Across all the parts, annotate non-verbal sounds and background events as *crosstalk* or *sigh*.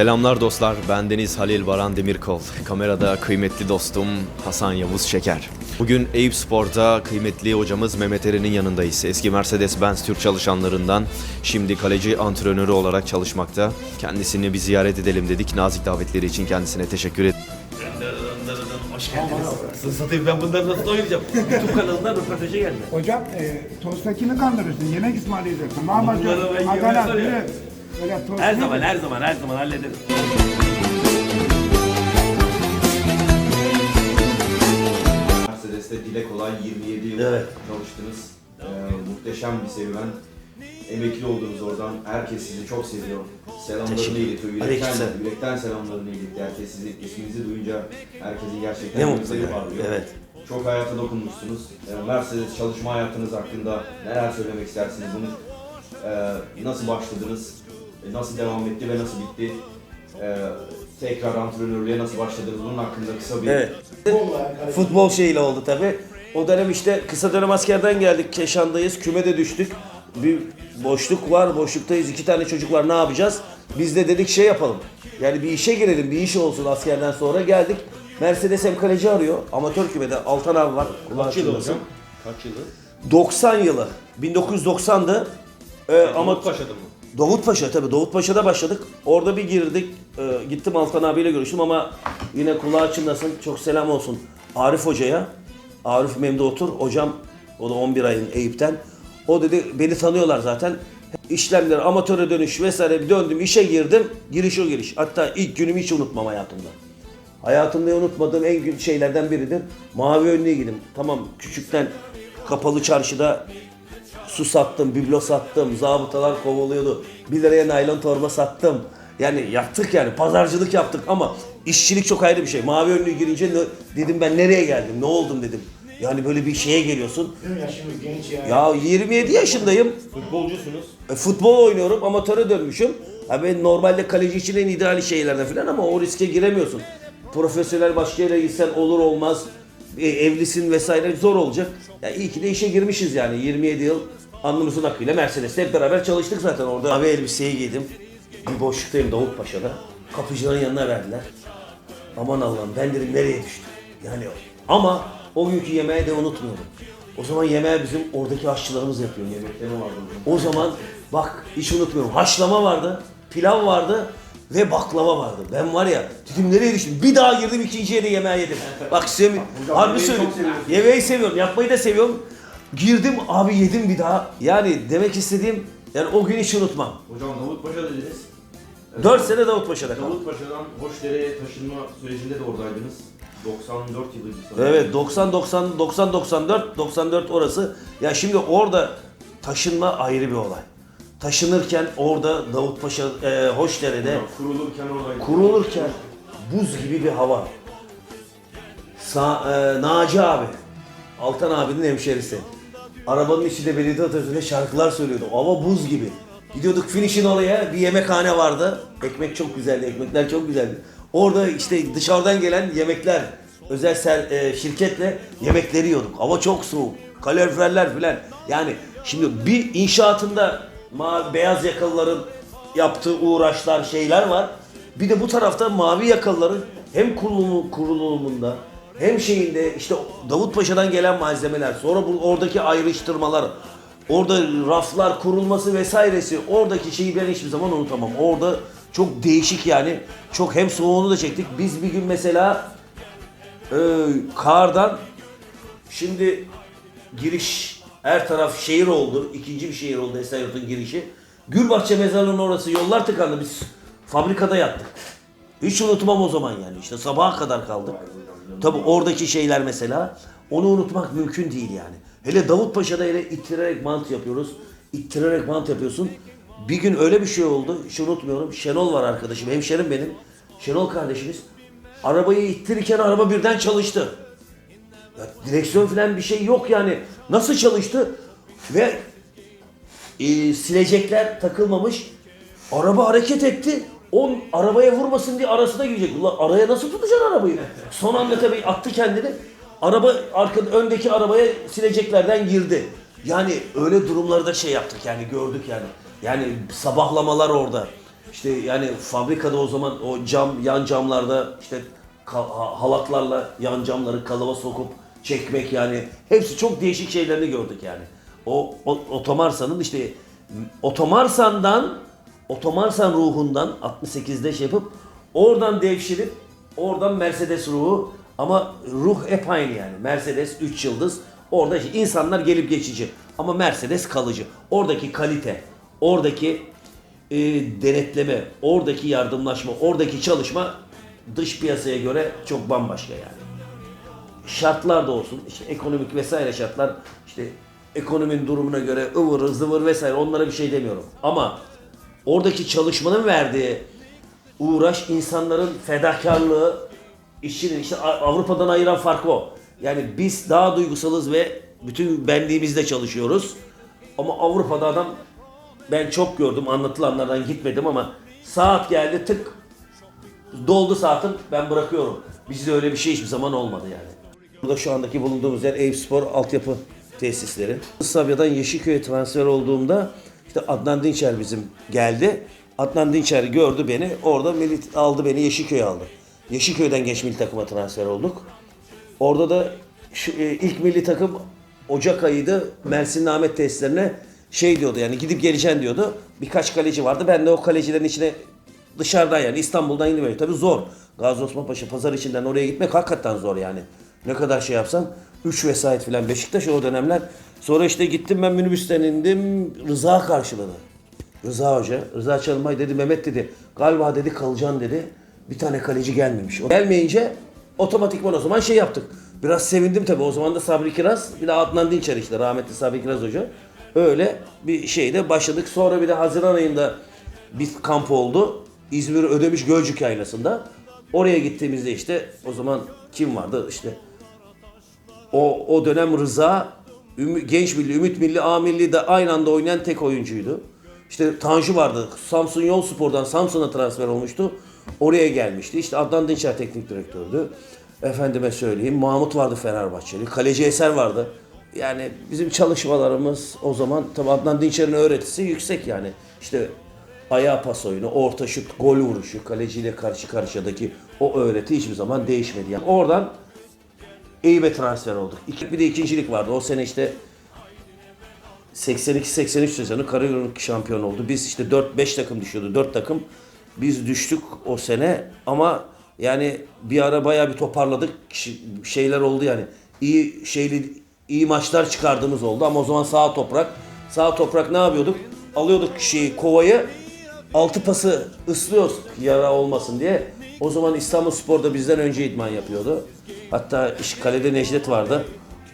Selamlar dostlar, ben Deniz Halil Baran Demirkol. Kamerada kıymetli dostum Hasan Yavuz Şeker. Bugün Eyüp Spor'da kıymetli hocamız Mehmet Eren'in yanındayız. Eski Mercedes-Benz Türk çalışanlarından, şimdi kaleci antrenörü olarak çalışmakta. Kendisini bir ziyaret edelim dedik. Nazik davetleri için kendisine teşekkür ederim. Hoş geldiniz. Satayım ben bunları nasıl doyuracağım? YouTube kanalından röportaja geldi. Hocam e, tostla kimi kandırırsın? Yemek ısmarlayacaksın. Ne yapacaksın? Bunları ben. Öyle tost Her değil. zaman her zaman her zaman hallederiz. Mercedes'te dile kolay 27 yıl Evet. çalıştınız. Ee, muhteşem bir serüven. Emekli oldunuz oradan. Herkes sizi çok seviyor. Selamlarını Teşekkür- iletiyor. Yürekten, Aleykümselam. yürekten selamlarını iletiyor. Herkes sizin isminizi duyunca herkesi gerçekten Ne gözleri mutlu parlıyor. Evet. Çok hayata dokunmuşsunuz. Ee, Mercedes çalışma hayatınız hakkında neler söylemek istersiniz? Bunu e, nasıl başladınız? E, Nasıl devam etti ve nasıl bitti? E, tekrar antrenörlüğe nasıl başladınız? Bunun hakkında kısa bir Evet. Futbol şeyiyle oldu tabi. O dönem işte kısa dönem askerden geldik. Keşan'dayız. Kümede düştük. Bir boşluk var. Boşluktayız. iki tane çocuk var. Ne yapacağız? Biz de dedik şey yapalım. Yani bir işe girelim. Bir iş olsun askerden sonra geldik. Mercedes hem kaleci arıyor. Amatör kümede Altan abi var. Kaç yılı Kaç yılı? 90 yılı. 1990'dı. Ee, ama Paşa'da mı? Davutpaşa tabii Davutpaşa'da başladık. Orada bir girdik. Ee, gittim Altan abiyle görüştüm ama yine kulağı çınlasın. Çok selam olsun Arif Hoca'ya. Arif Memdu Otur. Hocam o da 11 ayın Eyüp'ten. O dedi beni tanıyorlar zaten. İşlemler, amatöre dönüş vesaire döndüm işe girdim. Giriş o giriş. Hatta ilk günümü hiç unutmam hayatımda. Hayatımda unutmadığım en gün şeylerden biridir. Mavi önlüğe giydim. Tamam küçükten kapalı çarşıda su sattım, biblo sattım, zabıtalar kovalıyordu. 1 liraya naylon torba sattım. Yani yaptık yani pazarcılık yaptık ama işçilik çok ayrı bir şey. Mavi önlüğü girince dedim ben nereye geldim, ne oldum dedim. Yani böyle bir şeye geliyorsun. Ya şimdi genç ya. Ya 27 yaşındayım. Futbolcusunuz. E, futbol oynuyorum, amatöre dönmüşüm. Ha ben normalde kaleci için en ideal şeylerden falan ama o riske giremiyorsun. Profesyonel başka yere gitsen olur olmaz. E, evlisin vesaire zor olacak. Ya iyi ki de işe girmişiz yani 27 yıl alnımızın akıyla Mercedes'te hep beraber çalıştık zaten orada. Abi elbiseyi giydim. Bir boşluktayım Davutpaşa'da. Kapıcıların yanına verdiler. Aman Allah'ım ben dedim nereye düştüm? Yani ama o günkü yemeği de unutmuyorum. O zaman yemeği bizim oradaki aşçılarımız yapıyor. Yemekte ne vardı? O zaman bak hiç unutmuyorum. Haşlama vardı, pilav vardı ve baklava vardı. Ben var ya dedim nereye düştüm? Bir daha girdim ikinciye de yemeği yedim. Bak size harbi söylüyorum. Yemeği seviyorum, yapmayı da seviyorum. Girdim abi yedim bir daha. Yani demek istediğim yani o gün hiç unutmam. Hocam Davutpaşa dediniz. 4 sene Davutpaşa'da kaldım. Davutpaşa'dan Hoşdere'ye taşınma sürecinde de oradaydınız. 94 yılıydı sanırım. Evet 90 90 90 94 94 orası. Ya şimdi orada taşınma ayrı bir olay. Taşınırken orada Davutpaşa e, Hoşdere'de Hocam Kurulurken oradaydı. kurulurken buz gibi bir hava. Sa e, Naci abi, Altan abinin hemşerisi. Arabanın içinde belediye otobüsünde şarkılar söylüyordu. Hava buz gibi. Gidiyorduk finish'in oraya bir yemekhane vardı. Ekmek çok güzeldi, ekmekler çok güzeldi. Orada işte dışarıdan gelen yemekler, özel ser, e, şirketle yemekleri yiyorduk. Hava çok soğuk, kaloriferler filan. Yani şimdi bir inşaatında ma beyaz yakalıların yaptığı uğraşlar, şeyler var. Bir de bu tarafta mavi yakalıların hem kurulumu, kurulumunda hem şeyinde işte Davutpaşa'dan gelen malzemeler, sonra bu oradaki ayrıştırmalar, orada raflar kurulması vesairesi, oradaki şeyi ben hiçbir zaman unutamam. Orada çok değişik yani. Çok hem soğuğunu da çektik. Biz bir gün mesela e, kardan şimdi giriş her taraf şehir oldu. ikinci bir şehir oldu Esenyurt'un girişi. Gülbahçe mezarlığının orası yollar tıkandı. Biz fabrikada yattık. Hiç unutmam o zaman yani. İşte sabaha kadar kaldık. Tabi oradaki şeyler mesela onu unutmak mümkün değil yani. Hele Davutpaşa'da hele ittirerek mant yapıyoruz. İttirerek mant yapıyorsun. Bir gün öyle bir şey oldu. Hiç unutmuyorum. Şenol var arkadaşım. Hemşerim benim. Şenol kardeşimiz. Arabayı ittirirken araba birden çalıştı. Ya direksiyon falan bir şey yok yani. Nasıl çalıştı? Ve e, silecekler takılmamış. Araba hareket etti. On arabaya vurmasın diye arasına girecek. Ulan araya nasıl tutacaksın arabayı? Son anda tabii attı kendini. Araba arka, öndeki arabaya sileceklerden girdi. Yani öyle durumlarda şey yaptık yani gördük yani. Yani sabahlamalar orada. İşte yani fabrikada o zaman o cam yan camlarda işte halatlarla yan camları kalıba sokup çekmek yani hepsi çok değişik şeylerini gördük yani. O, o Otomarsa'nın işte Otomarsan'dan Otomarsan ruhundan 68'de şey yapıp oradan devşirip oradan Mercedes ruhu ama ruh hep aynı yani. Mercedes 3 yıldız. Orada işte insanlar gelip geçici ama Mercedes kalıcı. Oradaki kalite, oradaki e, denetleme, oradaki yardımlaşma, oradaki çalışma dış piyasaya göre çok bambaşka yani şartlar da olsun, işte ekonomik vesaire şartlar, işte ekonominin durumuna göre ıvır zıvır vesaire onlara bir şey demiyorum. Ama oradaki çalışmanın verdiği uğraş, insanların fedakarlığı, işçinin işte Avrupa'dan ayıran fark o. Yani biz daha duygusalız ve bütün benliğimizle çalışıyoruz. Ama Avrupa'da adam ben çok gördüm anlatılanlardan gitmedim ama saat geldi tık doldu saatim ben bırakıyorum. Bizde öyle bir şey hiçbir zaman olmadı yani. Burada şu andaki bulunduğumuz yer Eyüp Spor altyapı tesisleri. Sabya'dan Yeşilköy'e transfer olduğumda işte Adnan Dinçer bizim geldi. Adnan Dinçer gördü beni. Orada milli aldı beni Yeşilköy'e aldı. Yeşilköy'den genç milli takıma transfer olduk. Orada da şu, e, ilk milli takım Ocak ayıydı. Mersin'in Ahmet tesislerine şey diyordu yani gidip geleceksin diyordu. Birkaç kaleci vardı. Ben de o kalecilerin içine dışarıdan yani İstanbul'dan yine böyle. Tabii zor. Gazi Osman Paşa pazar içinden oraya gitmek hakikaten zor yani. Ne kadar şey yapsan 3 vesayet filan Beşiktaş o dönemler. Sonra işte gittim ben minibüsten indim. Rıza karşıladı. Rıza Hoca. Rıza Çalınbay dedi Mehmet dedi. Galiba dedi kalacaksın dedi. Bir tane kaleci gelmemiş. O gelmeyince otomatikman o zaman şey yaptık. Biraz sevindim tabii. O zaman da Sabri Kiraz bir de Adnan Dinçer işte rahmetli Sabri Kiraz Hoca. Öyle bir şeyde başladık. Sonra bir de Haziran ayında bir kamp oldu. İzmir Ödemiş Gölcük Yaylası'nda. Oraya gittiğimizde işte o zaman kim vardı işte o, o dönem Rıza Genç Milli, Ümit Milli, A Milli de aynı anda oynayan tek oyuncuydu. İşte Tanju vardı. Samsun Yol Spor'dan Samsun'a transfer olmuştu. Oraya gelmişti. İşte Adnan Dinçer teknik direktördü. Efendime söyleyeyim. Mahmut vardı Fenerbahçeli. Kaleci Eser vardı. Yani bizim çalışmalarımız o zaman tabii Adnan Dinçer'in öğretisi yüksek yani. İşte ayağa pas oyunu, orta şut, gol vuruşu, kaleciyle karşı karşıyadaki o öğreti hiçbir zaman değişmedi. Yani oradan Eyüp'e transfer olduk. İki, bir de ikincilik vardı. O sene işte 82-83 sezonu Karagümrük şampiyon oldu. Biz işte 4-5 takım düşüyordu. 4 takım. Biz düştük o sene ama yani bir ara bayağı bir toparladık. Şeyler oldu yani. İyi şeyli iyi maçlar çıkardığımız oldu ama o zaman sağ toprak. Sağ toprak ne yapıyorduk? Alıyorduk şeyi kovayı altı pası ıslıyoruz yara olmasın diye. O zaman İstanbul Spor'da bizden önce idman yapıyordu. Hatta iş kalede Necdet vardı.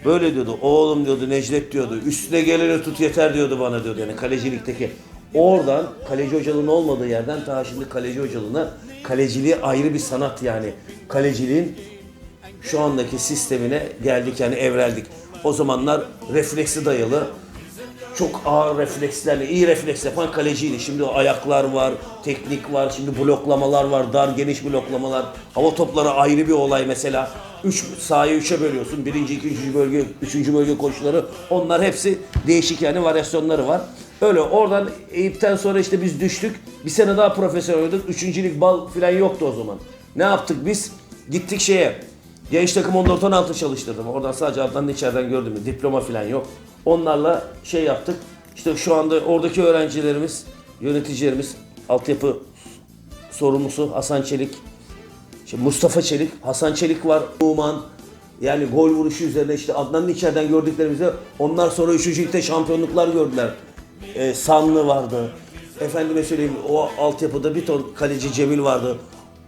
Böyle diyordu. Oğlum diyordu Necdet diyordu. Üstüne geleni tut yeter diyordu bana diyordu. Yani kalecilikteki. Oradan kaleci hocalığının olmadığı yerden ta şimdi kaleci hocalığına kaleciliği ayrı bir sanat yani. Kaleciliğin şu andaki sistemine geldik yani evreldik. O zamanlar refleksi dayalı çok ağır reflekslerle, iyi refleks yapan kaleciydi. Şimdi ayaklar var, teknik var, şimdi bloklamalar var, dar geniş bloklamalar. Hava topları ayrı bir olay mesela. Üç sahayı üçe bölüyorsun. Birinci, ikinci bölge, üçüncü bölge koşuları. Onlar hepsi değişik yani varyasyonları var. Öyle oradan Eyüp'ten sonra işte biz düştük. Bir sene daha profesyonel oynadık. Üçüncülük bal falan yoktu o zaman. Ne yaptık biz? Gittik şeye. Genç takım 14-16 çalıştırdım. Oradan sadece Adnan'ın içeriden gördüm. Diploma falan yok. Onlarla şey yaptık. İşte şu anda oradaki öğrencilerimiz, yöneticilerimiz, altyapı sorumlusu Hasan Çelik, işte Mustafa Çelik, Hasan Çelik var, Numan. Yani gol vuruşu üzerine işte Adnan'ın içeriden gördüklerimizde onlar sonra 3. ligde şampiyonluklar gördüler. Ee, Sanlı vardı. Efendime söyleyeyim o altyapıda bir ton kaleci Cemil vardı.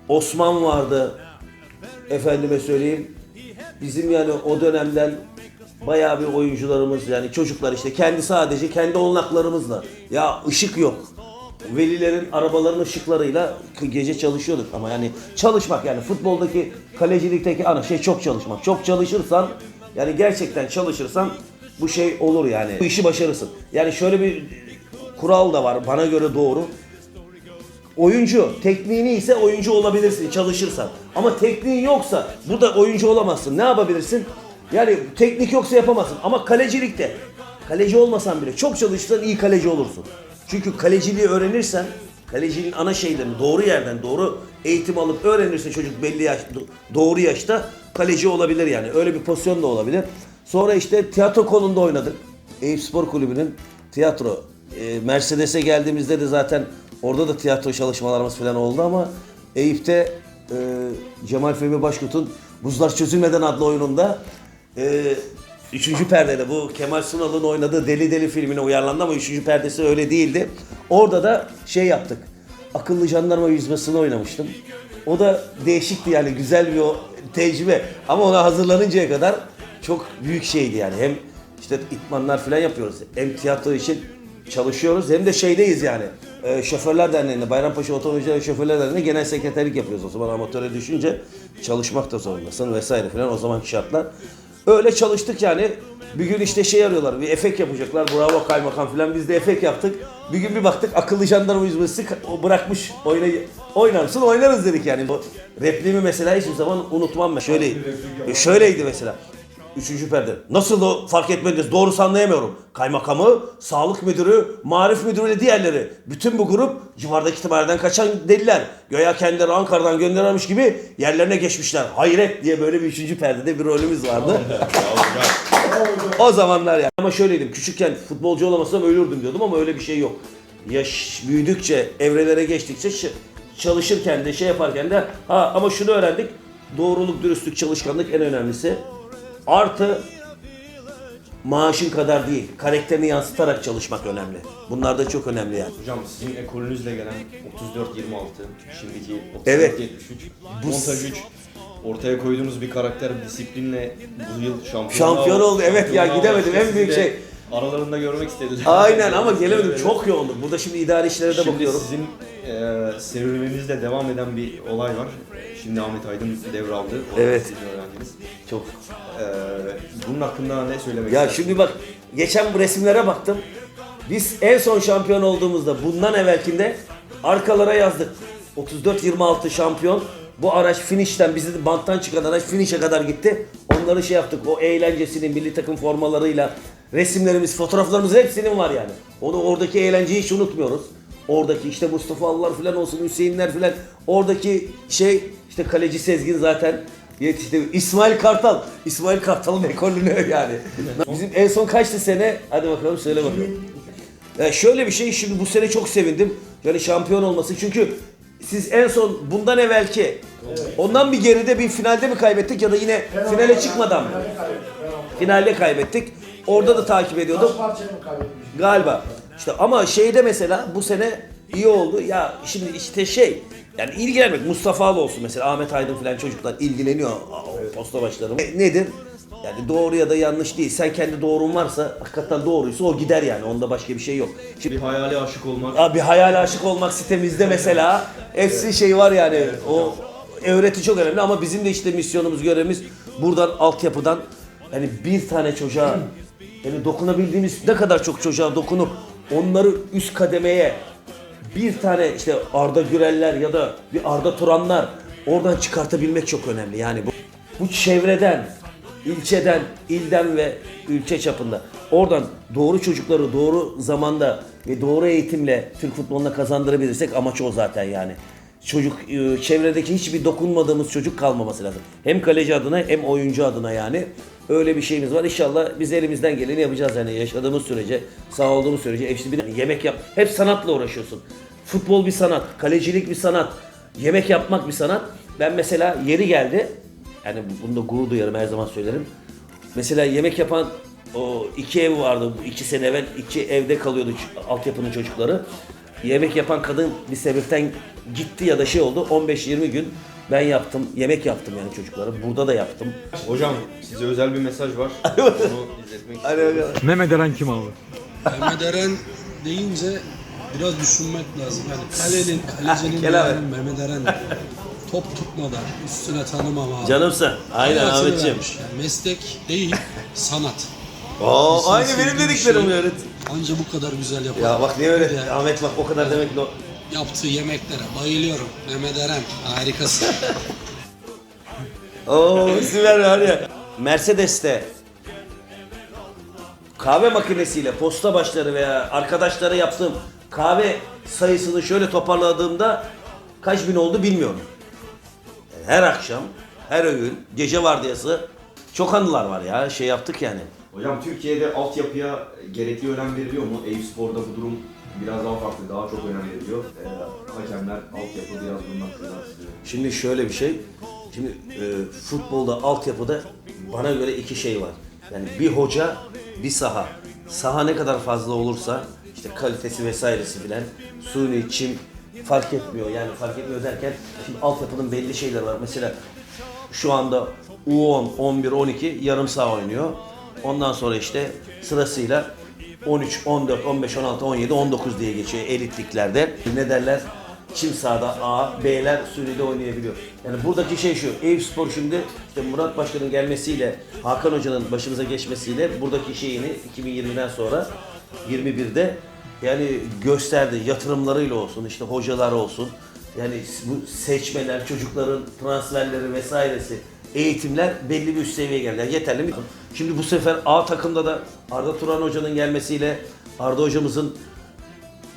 Osman vardı. Efendime söyleyeyim. Bizim yani o dönemden bayağı bir oyuncularımız yani çocuklar işte kendi sadece kendi olanaklarımızla. Ya ışık yok. Velilerin arabaların ışıklarıyla gece çalışıyorduk ama yani çalışmak yani futboldaki kalecilikteki ana şey çok çalışmak. Çok çalışırsan yani gerçekten çalışırsan bu şey olur yani. Bu işi başarırsın. Yani şöyle bir kural da var bana göre doğru. oyuncu. Tekniğini ise oyuncu olabilirsin çalışırsan. Ama tekniğin yoksa burada oyuncu olamazsın. Ne yapabilirsin? Yani teknik yoksa yapamazsın. Ama kalecilikte kaleci olmasan bile çok çalışırsan iyi kaleci olursun. Çünkü kaleciliği öğrenirsen kaleciliğin ana şeylerini doğru yerden doğru eğitim alıp öğrenirse çocuk belli yaş doğru yaşta kaleci olabilir yani. Öyle bir pozisyon da olabilir. Sonra işte tiyatro kolunda oynadık. Eyüp Spor Kulübü'nün tiyatro. e, Mercedes'e geldiğimizde de zaten orada da tiyatro çalışmalarımız falan oldu ama Eyüp'te e, Cemal Fehmi Başkut'un Buzlar Çözülmeden adlı oyununda e, üçüncü perdede bu Kemal Sunal'ın oynadığı Deli Deli filmine uyarlandı ama üçüncü perdesi öyle değildi. Orada da şey yaptık. Akıllı jandarma yüzmesini oynamıştım. O da değişikti yani güzel bir o tecrübe. Ama ona hazırlanıncaya kadar çok büyük şeydi yani. Hem işte itmanlar falan yapıyoruz. Hem tiyatro için çalışıyoruz hem de şeydeyiz yani. E, Şoförler Derneği'nde, Bayrampaşa Otomobilciler Şoförler Derneği'nde genel sekreterlik yapıyoruz. O zaman amatöre düşünce çalışmak da zorundasın vesaire falan o zamanki şartlar. Öyle çalıştık yani. Bir gün işte şey arıyorlar, bir efekt yapacaklar. Bravo kaymakam falan. Biz de efekt yaptık. Bir gün bir baktık akıllı jandarma yüzmesi bırakmış oynay oynar mısın? Oynarız dedik yani. Bu repliğimi mesela hiçbir zaman unutmam ben. Şöyle, şöyleydi mesela. Üçüncü perde. Nasıl o fark etmediniz? Doğrusu anlayamıyorum. Kaymakamı, sağlık müdürü, marif müdürü ve diğerleri. Bütün bu grup civardaki tımareden kaçan deliler. Göya kendileri Ankara'dan gönderilmiş gibi yerlerine geçmişler. Hayret diye böyle bir üçüncü perdede bir rolümüz vardı. o zamanlar yani. Ama şöyleydim. Küçükken futbolcu olamasam ölürdüm diyordum ama öyle bir şey yok. Yaş büyüdükçe, evrelere geçtikçe çalışırken de şey yaparken de ha ama şunu öğrendik. Doğruluk, dürüstlük, çalışkanlık en önemlisi. Artı maaşın kadar değil, karakterini yansıtarak çalışmak önemli. Bunlar da çok önemli yani. Hocam sizin ekolünüzle gelen 34-26, şimdiki 34-73, Evet. montaj 3, ortaya koyduğunuz bir karakter disiplinle bu yıl şampiyon Şampiyon oldu, evet ya, gidemedim. En büyük şey- Aralarında görmek istediler. Aynen ama gelemedim. Çok yoğunduk. Burada şimdi idari işlere de Şimdi bakıyorum. sizin e, serüveninizde devam eden bir olay var. Şimdi Ahmet Aydın devraldı. O Evet. Sizin öğrenciniz. Çok. E, bunun hakkında ne söylemek Ya şimdi bak geçen bu resimlere baktım. Biz en son şampiyon olduğumuzda bundan evvelkinde arkalara yazdık. 34-26 şampiyon. Bu araç finish'ten bizi banttan çıkan araç finish'e kadar gitti. Onları şey yaptık. O eğlencesini milli takım formalarıyla resimlerimiz, fotoğraflarımız hepsinin var yani. Onu oradaki eğlenceyi hiç unutmuyoruz. Oradaki işte Mustafa'lılar falan olsun, Hüseyinler falan. Oradaki şey işte kaleci Sezgin zaten yetişti. İsmail Kartal. İsmail Kartal'ın ekolünü yani. Bizim en son kaçtı sene? Hadi bakalım söyle bakalım. Ya şöyle bir şey şimdi bu sene çok sevindim. Yani şampiyon olması çünkü siz en son bundan evvelki ondan bir geride bir finalde mi kaybettik ya da yine finale çıkmadan mı? Finalde kaybettik. Orada da takip ediyordum. Galiba. İşte ama şeyde mesela bu sene iyi oldu. Ya şimdi işte şey yani ilgilenmek Mustafa'lı olsun mesela Ahmet Aydın falan çocuklar ilgileniyor Aa, posta başlarım. E, nedir? Yani doğru ya da yanlış değil. Sen kendi doğrun varsa hakikaten doğruysa o gider yani. Onda başka bir şey yok. Şimdi bir hayale aşık olmak. Abi hayal aşık olmak sitemizde mesela hepsi şey var yani o öğreti çok önemli ama bizim de işte misyonumuz görevimiz buradan altyapıdan hani bir tane çocuğa yani dokunabildiğimiz ne kadar çok çocuğa dokunup onları üst kademeye bir tane işte Arda Güreller ya da bir Arda Turanlar oradan çıkartabilmek çok önemli. Yani bu, bu çevreden, ilçeden, ilden ve ülke çapında oradan doğru çocukları doğru zamanda ve doğru eğitimle Türk futboluna kazandırabilirsek amaç o zaten yani. Çocuk e, çevredeki hiçbir dokunmadığımız çocuk kalmaması lazım. Hem kaleci adına hem oyuncu adına yani. Öyle bir şeyimiz var. İnşallah biz elimizden geleni yapacağız yani yaşadığımız sürece, sağ olduğumuz sürece. Hepsi bir yemek yap. Hep sanatla uğraşıyorsun. Futbol bir sanat, kalecilik bir sanat, yemek yapmak bir sanat. Ben mesela yeri geldi. Yani bunda gurur duyarım her zaman söylerim. Mesela yemek yapan o iki ev vardı iki sene evvel iki evde kalıyordu altyapının çocukları. Yemek yapan kadın bir sebepten gitti ya da şey oldu 15-20 gün ben yaptım yemek yaptım yani çocuklara burada da yaptım. Hocam size özel bir mesaj var. *laughs* Onu izletmek istiyorum. Mehmet Eren kim abi? Mehmet Eren deyince biraz düşünmek lazım. Yani kalenin, kalecinin *laughs* yani Mehmet Eren top tutmadan, üstüne tanımama. Canımsın. Aynen Ahmetciğim. Yani meslek değil, sanat. Oo, İnsan aynı benim dediklerim şey öğret. Anca bu kadar güzel yapar. Ya bak niye öyle? Yani Ahmet bak o kadar demek lo- yaptığı yemeklere bayılıyorum. Mehmet Eren harikasın. *laughs* Oo süper var ya. Mercedes'te kahve makinesiyle posta başları veya arkadaşlara yaptığım kahve sayısını şöyle toparladığımda kaç bin oldu bilmiyorum. Yani her akşam, her öğün, gece vardiyası çok anılar var ya. Şey yaptık yani. Hocam Türkiye'de altyapıya gerekli önem veriliyor mu? Eyüp Spor'da bu durum biraz daha farklı, daha çok önem veriliyor. Ee, hakemler, altyapı biraz hakkında istiyor. Şimdi şöyle bir şey. Şimdi e, futbolda altyapıda bana göre iki şey var. Yani bir hoca, bir saha. Saha ne kadar fazla olursa işte kalitesi vesairesi filan suni, çim fark etmiyor. Yani fark etmiyor derken şimdi altyapının belli şeyleri var. Mesela şu anda U10, 11, 12 yarım saha oynuyor. Ondan sonra işte sırasıyla 13, 14, 15, 16, 17, 19 diye geçiyor elitliklerde. Ne derler? Çim sahada A, B'ler sürede oynayabiliyor. Yani buradaki şey şu, Eyüp Spor şimdi işte Murat Başkan'ın gelmesiyle, Hakan Hoca'nın başımıza geçmesiyle buradaki şeyini 2020'den sonra 21'de yani gösterdi. Yatırımlarıyla olsun, işte hocalar olsun. Yani bu seçmeler, çocukların transferleri vesairesi, eğitimler belli bir üst seviyeye geldi. Yeterli mi? Şimdi bu sefer A takımda da Arda Turan Hoca'nın gelmesiyle Arda Hocamızın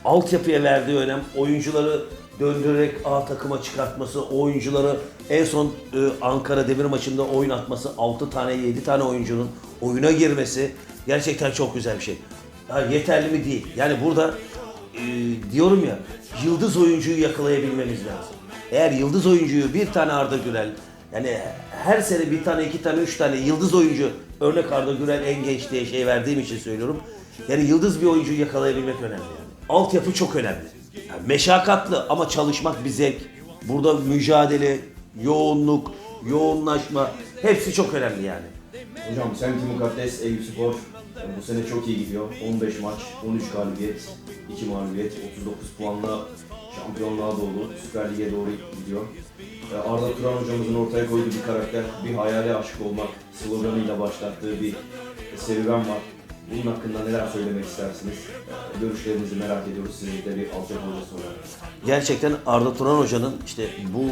altyapıya verdiği önem, oyuncuları döndürerek A takıma çıkartması, oyuncuları en son e, Ankara Demir maçında oyun atması, 6 tane 7 tane oyuncunun oyuna girmesi gerçekten çok güzel bir şey. Ha, yeterli mi değil. Yani burada e, diyorum ya yıldız oyuncuyu yakalayabilmemiz lazım. Eğer yıldız oyuncuyu bir tane Arda Gürel yani her sene bir tane, iki tane, üç tane yıldız oyuncu örnek Arda Gürel en genç diye şey verdiğim için söylüyorum. Yani yıldız bir oyuncuyu yakalayabilmek önemli. Yani. Altyapı çok önemli. Yani meşakkatlı ama çalışmak bir zevk. Burada mücadele, yoğunluk, yoğunlaşma hepsi çok önemli yani. Hocam Semti Mukaddes Eyüp Spor e, bu sene çok iyi gidiyor. 15 maç, 13 galibiyet, 2 mağlubiyet, 39 puanla şampiyonluğa doğru, Süper Lig'e doğru gidiyor. E, Arda Turan hocamızın ortaya koyduğu bir karakter, bir hayale aşık olmak sloganıyla başlattığı bir serüven var. Bunun hakkında neler söylemek istersiniz? E, Görüşlerinizi merak ediyoruz sizin de bir altyapı hocası olarak. Gerçekten Arda Turan Hoca'nın işte bu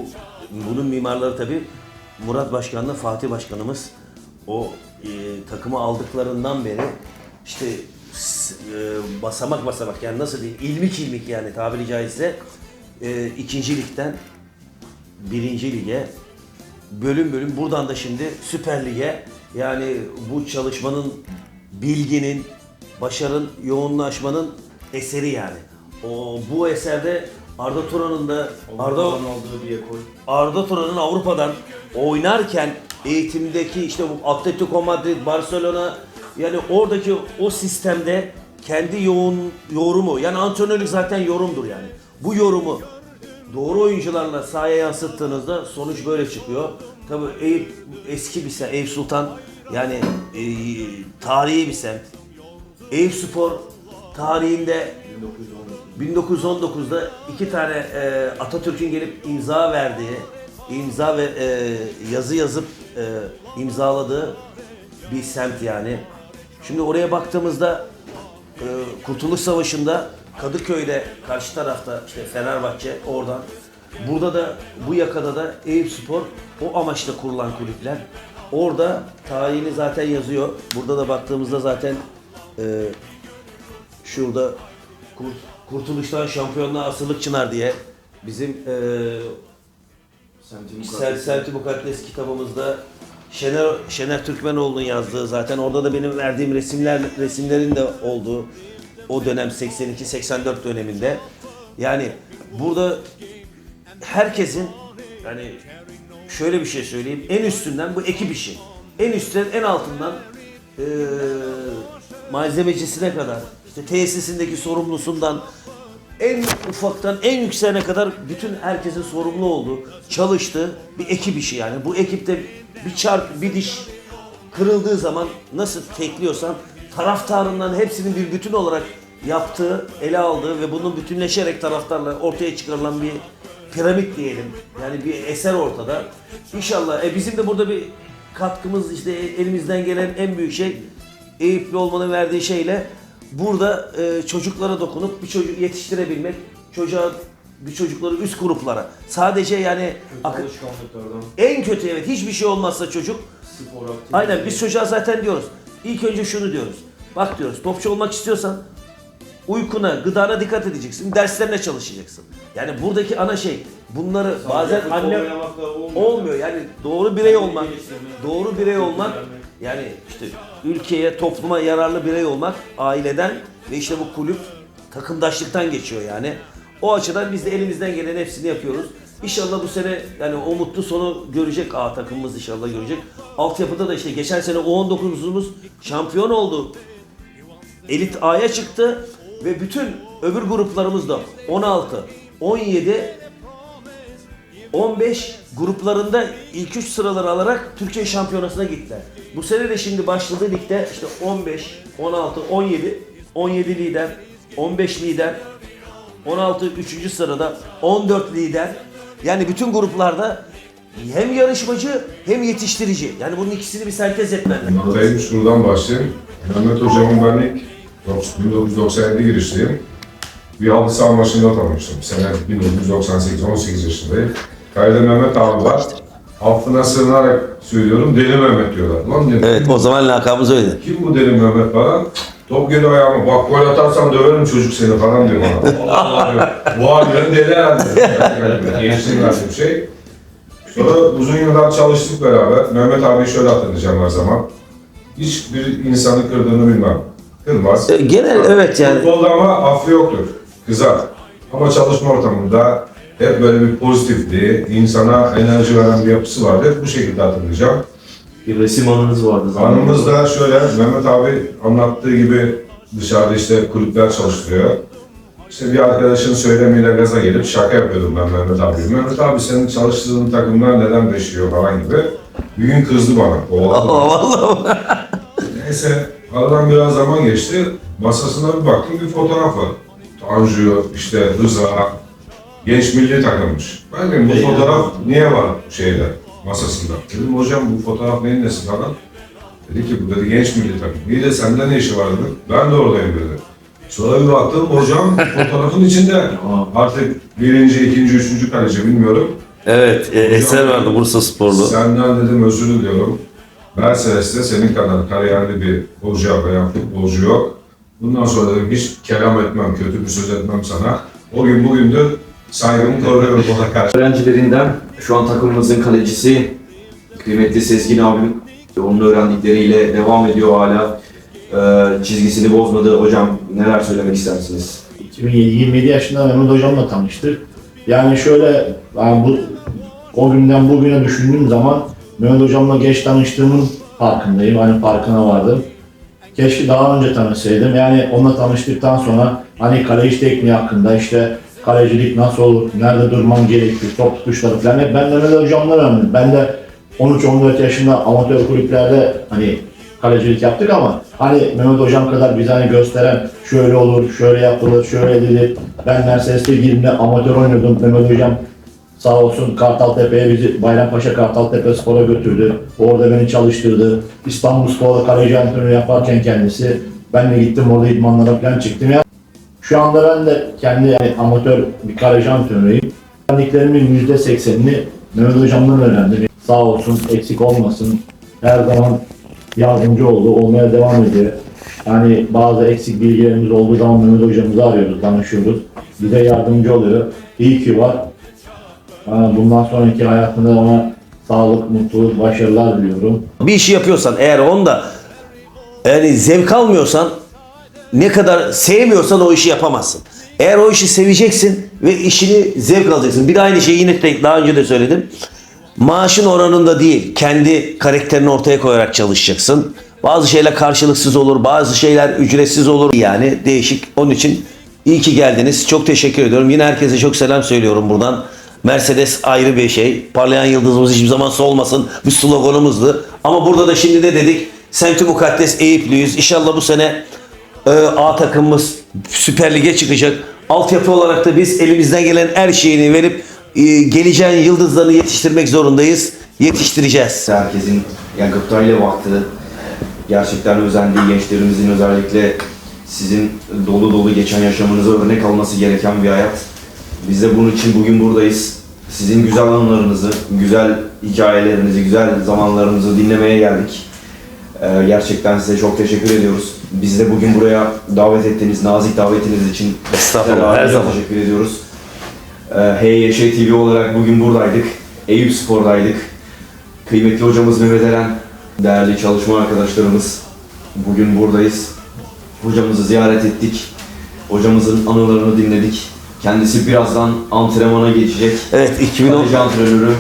bunun mimarları tabii Murat Başkan'la Fatih Başkanımız o e, takımı aldıklarından beri işte e, basamak basamak yani nasıl diyeyim ilmik ilmik yani tabiri caizse e, ikinci ligden birinci lige bölüm bölüm buradan da şimdi Süper Lig'e yani bu çalışmanın bilginin başarın yoğunlaşmanın eseri yani. O bu eserde Arda Turan'ın da Arda aldığı bir ekol. Arda Turan'ın Avrupa'dan oynarken eğitimdeki işte bu Atletico Madrid, Barcelona yani oradaki o sistemde kendi yoğun yorumu yani antrenörlük zaten yorumdur yani. Bu yorumu doğru oyuncularla sahaya yansıttığınızda sonuç böyle çıkıyor. Tabii Eyüp eski bir semt, Eyüp Sultan yani e, tarihi bir semt. Eyüp Spor tarihinde 1919'da iki tane e, Atatürk'ün gelip imza verdiği, imza ve e, yazı yazıp e, imzaladığı bir semt yani. Şimdi oraya baktığımızda e, Kurtuluş Savaşı'nda Kadıköy'de karşı tarafta işte Fenerbahçe oradan. Burada da bu yakada da Eyüp Spor o amaçla kurulan kulüpler. Orada tarihini zaten yazıyor. Burada da baktığımızda zaten e, şurada Kurt, Kurtuluş'tan şampiyonluğa asırlık çınar diye bizim e. Selti Mukaddes kitabımızda Şener, Şener Türkmenoğlu'nun yazdığı zaten orada da benim verdiğim resimler resimlerin de olduğu o dönem 82-84 döneminde. Yani burada herkesin yani şöyle bir şey söyleyeyim en üstünden bu ekip işi. En üstten en altından eee malzemecisine kadar işte tesisindeki sorumlusundan en ufaktan en yükseğine kadar bütün herkesin sorumlu olduğu, çalıştığı bir ekip işi yani. Bu ekipte bir çarp, bir diş kırıldığı zaman nasıl tekliyorsan taraftarından hepsinin bir bütün olarak yaptığı, ele aldığı ve bunun bütünleşerek taraftarla ortaya çıkarılan bir piramit diyelim. Yani bir eser ortada. İnşallah e, bizim de burada bir katkımız işte elimizden gelen en büyük şey Eyüplü olmanın verdiği şeyle burada e, çocuklara dokunup bir çocuk yetiştirebilmek, çocuğa bir çocukları üst gruplara. Sadece yani en kötü evet hiçbir şey olmazsa çocuk Aynen biz çocuğa zaten diyoruz. İlk önce şunu diyoruz. Bak diyoruz topçu olmak istiyorsan uykuna, gıdana dikkat edeceksin. Derslerine çalışacaksın. Yani buradaki ana şey bunları bazen anne olmuyor. Yani doğru birey olmak, doğru birey olmak yani işte ülkeye, topluma yararlı birey olmak aileden ve işte bu kulüp takımdaşlıktan geçiyor yani. O açıdan biz de elimizden gelen hepsini yapıyoruz. İnşallah bu sene yani o mutlu sonu görecek A takımımız inşallah görecek. Altyapıda da işte geçen sene U19'umuz şampiyon oldu. Elit A'ya çıktı ve bütün öbür gruplarımız da 16, 17, 15 gruplarında ilk 3 sıraları alarak Türkiye şampiyonasına gittiler. Bu sene de şimdi başladığı ligde işte 15, 16, 17, 17 lider, 15 lider, 16 3. sırada, 14 lider. Yani bütün gruplarda hem yarışmacı hem yetiştirici. Yani bunun ikisini bir sentez etmen lazım. Anlatayım şuradan başlayayım. Mehmet hocamın ben ilk 1997 girişliyim. Bir halı saha maçında tanıştım. Sene 1998, 18 yaşındayım. Kayda Mehmet abi var. Affına sığınarak söylüyorum, Deli Mehmet diyorlar. Lan dedim, Evet o zaman lakabımız öyle. kim bu Deli Mehmet bana? Top geliyor ayağıma, bak gol atarsan döverim çocuk seni falan diyor bana. Allah *laughs* Allah, bu harbiden deli herhalde. Yani Gençliğin verdiği bir şey. Sonra uzun yıllar çalıştık beraber. Mehmet abi şöyle hatırlayacağım her zaman. Hiçbir insanı kırdığını bilmem. Kırmaz. E, Genel evet yani. Futbolda ama affı yoktur. Kızar. Ama çalışma ortamında hep böyle bir pozitifliği, insana enerji veren bir yapısı vardı. Hep bu şekilde hatırlayacağım. Bir resim anınız vardı zaten. Anımız da şöyle, Mehmet abi anlattığı gibi dışarıda işte kulüpler çalıştırıyor. İşte bir arkadaşın söylemiyle gaza gelip şaka yapıyordum ben Mehmet abi. Mehmet abi senin çalıştığın takımlar neden beşiyor falan gibi. Bir gün kızdı bana. O Vallahi Neyse aradan biraz zaman geçti. Masasına bir baktım bir fotoğraf var. Tanju, işte Rıza, genç milli takılmış. Ben dedim bu fotoğraf niye var şeyde masasında? Dedim hocam bu fotoğraf neyin nesi falan. Dedi ki bu dedi genç milli takım. İyi de sende ne işi var dedim. Ben de oradayım dedi. Sonra bir baktım hocam *laughs* fotoğrafın içinde artık birinci, ikinci, üçüncü kaleci bilmiyorum. Evet, e, eser vardı Bursa Sporlu. Senden dedim özür diliyorum. Mercedes'te senin kadar kariyerli bir hoca veya futbolcu yok. Bundan sonra dedim hiç kelam etmem, kötü bir söz etmem sana. O gün bugündür saygımı koruyorum ona karşı. Öğrencilerinden şu an takımımızın kalecisi kıymetli Sezgin abim onun öğrendikleriyle devam ediyor hala. Ee, çizgisini bozmadı. Hocam neler söylemek istersiniz? 27 yaşında Mehmet Hocam'la tanıştık. Yani şöyle, yani bu o günden bugüne düşündüğüm zaman Mehmet Hocam'la geç tanıştığımın farkındayım. Hani farkına vardım. Keşke daha önce tanışsaydım. Yani onunla tanıştıktan sonra hani kaleci tekniği hakkında işte kalecilik nasıl olur, nerede durman gerekir, top tutuşları falan hep ben Mehmet Hocam'la öğrendim. Ben de 13-14 yaşında amatör kulüplerde hani kalecilik yaptık ama hani Mehmet Hocam kadar bize hani gösteren şöyle olur, şöyle yapılır, şöyle edilir. Ben Mercedes'te girdiğimde amatör oynuyordum. Mehmet Hocam sağ olsun Kartaltepe'ye bizi Bayrampaşa Kartaltepe Spor'a götürdü. Orada beni çalıştırdı. İstanbul Spor'da kaleci antrenörü yaparken kendisi ben de gittim orada idmanlara falan çıktım. Yani şu anda ben de kendi yani amatör bir kaleci antrenörüyüm. Öğrendiklerimin %80'ini Mehmet Hocam'dan öğrendim. Sağ olsun, eksik olmasın. Her zaman yardımcı oldu, olmaya devam ediyor. Yani bazı eksik bilgilerimiz olduğu zaman Mehmet Hocamızı arıyoruz, danışıyoruz. Bize yardımcı oluyor. İyi ki var. Bundan sonraki hayatında ona sağlık, mutluluk, başarılar diliyorum. Bir işi yapıyorsan eğer onda yani zevk almıyorsan ne kadar sevmiyorsan o işi yapamazsın. Eğer o işi seveceksin ve işini zevk alacaksın. Bir de aynı şeyi yine tek- daha önce de söyledim. Maaşın oranında değil, kendi karakterini ortaya koyarak çalışacaksın. Bazı şeyler karşılıksız olur, bazı şeyler ücretsiz olur. Yani değişik. Onun için iyi ki geldiniz. Çok teşekkür ediyorum. Yine herkese çok selam söylüyorum buradan. Mercedes ayrı bir şey. Parlayan yıldızımız hiçbir zaman solmasın. Bir sloganımızdı. Ama burada da şimdi de dedik. Semti Mukaddes Eyüplüyüz. İnşallah bu sene e, A takımımız Süper Lig'e çıkacak. Altyapı olarak da biz elimizden gelen her şeyini verip e, geleceğin yıldızlarını yetiştirmek zorundayız. Yetiştireceğiz. Herkesin yani gıptayla baktığı, gerçekten özendiği gençlerimizin özellikle sizin dolu dolu geçen yaşamınıza örnek alması gereken bir hayat. Biz de bunun için bugün buradayız. Sizin güzel anılarınızı, güzel hikayelerinizi, güzel zamanlarınızı dinlemeye geldik. Ee, gerçekten size çok teşekkür ediyoruz. Biz de bugün buraya davet ettiğiniz, nazik davetiniz için Estağfurullah, her zaman. teşekkür ediyoruz. Ee, HYŞ TV olarak bugün buradaydık. Eyüp Spor'daydık. Kıymetli hocamız Mehmet Eren, değerli çalışma arkadaşlarımız bugün buradayız. Hocamızı ziyaret ettik. Hocamızın anılarını dinledik. Kendisi birazdan antrenmana geçecek. Evet 2010 Kaleci antrenörü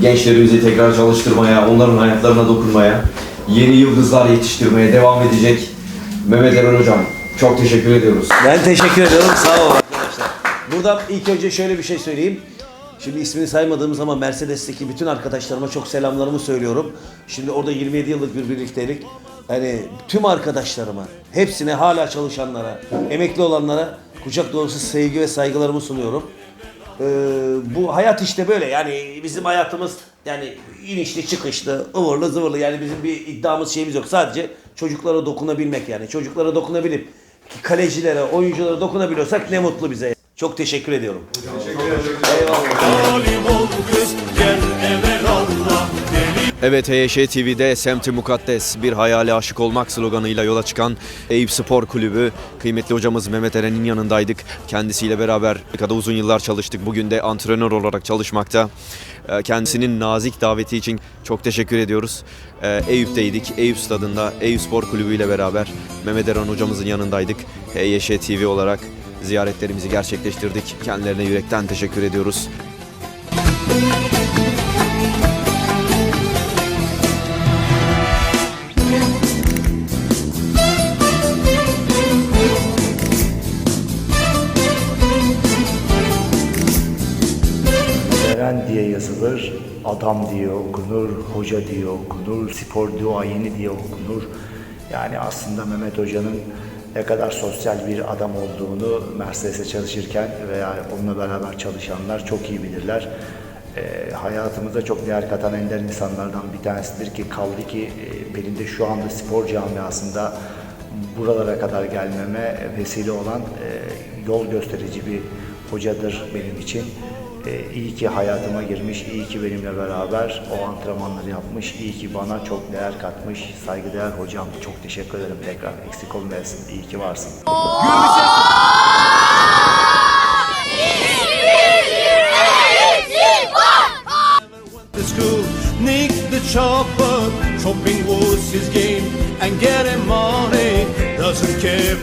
gençlerimizi tekrar çalıştırmaya, onların hayatlarına dokunmaya, yeni yıldızlar yetiştirmeye devam edecek. Mehmet Eren Hocam çok teşekkür ediyoruz. Ben teşekkür ediyorum. Sağ olun arkadaşlar. Buradan ilk önce şöyle bir şey söyleyeyim. Şimdi ismini saymadığımız ama Mercedes'teki bütün arkadaşlarıma çok selamlarımı söylüyorum. Şimdi orada 27 yıllık bir birliktelik. Hani tüm arkadaşlarıma, hepsine hala çalışanlara, emekli olanlara kucak dolusu sevgi ve saygılarımı sunuyorum. Ee, bu hayat işte böyle yani bizim hayatımız yani inişli çıkışlı, ıvırlı zıvırlı yani bizim bir iddiamız şeyimiz yok. Sadece çocuklara dokunabilmek yani. Çocuklara dokunabilip kalecilere, oyunculara dokunabiliyorsak ne mutlu bize. Çok teşekkür ediyorum. Evet HYŞ TV'de semti mukaddes bir hayale aşık olmak sloganıyla yola çıkan Eyüp Spor Kulübü kıymetli hocamız Mehmet Eren'in yanındaydık. Kendisiyle beraber kadar uzun yıllar çalıştık. Bugün de antrenör olarak çalışmakta. Ee, Kendisinin nazik daveti için çok teşekkür ediyoruz. Ee, Eyüp'teydik. Eyüp stadında Eyüp Spor Kulübü ile beraber Mehmet Eren hocamızın yanındaydık. HYŞ TV olarak ziyaretlerimizi gerçekleştirdik. Kendilerine yürekten teşekkür ediyoruz. Adam diye okunur, hoca diye okunur, spor duayeni diye okunur. Yani aslında Mehmet Hoca'nın ne kadar sosyal bir adam olduğunu Mercedes'e çalışırken veya onunla beraber çalışanlar çok iyi bilirler. Eee hayatımıza çok değer katan ender insanlardan bir tanesidir ki kaldı ki e, benim de şu anda spor camiasında buralara kadar gelmeme vesile olan e, yol gösterici bir hocadır benim için. E, iyi ki hayatıma girmiş, iyi ki benimle beraber o antrenmanları yapmış, iyi ki bana çok değer katmış. Saygıdeğer hocam çok teşekkür ederim tekrar. Eksik olmayasın, iyi ki varsın. Nick the chopper, chopping was his game, and getting money doesn't care for.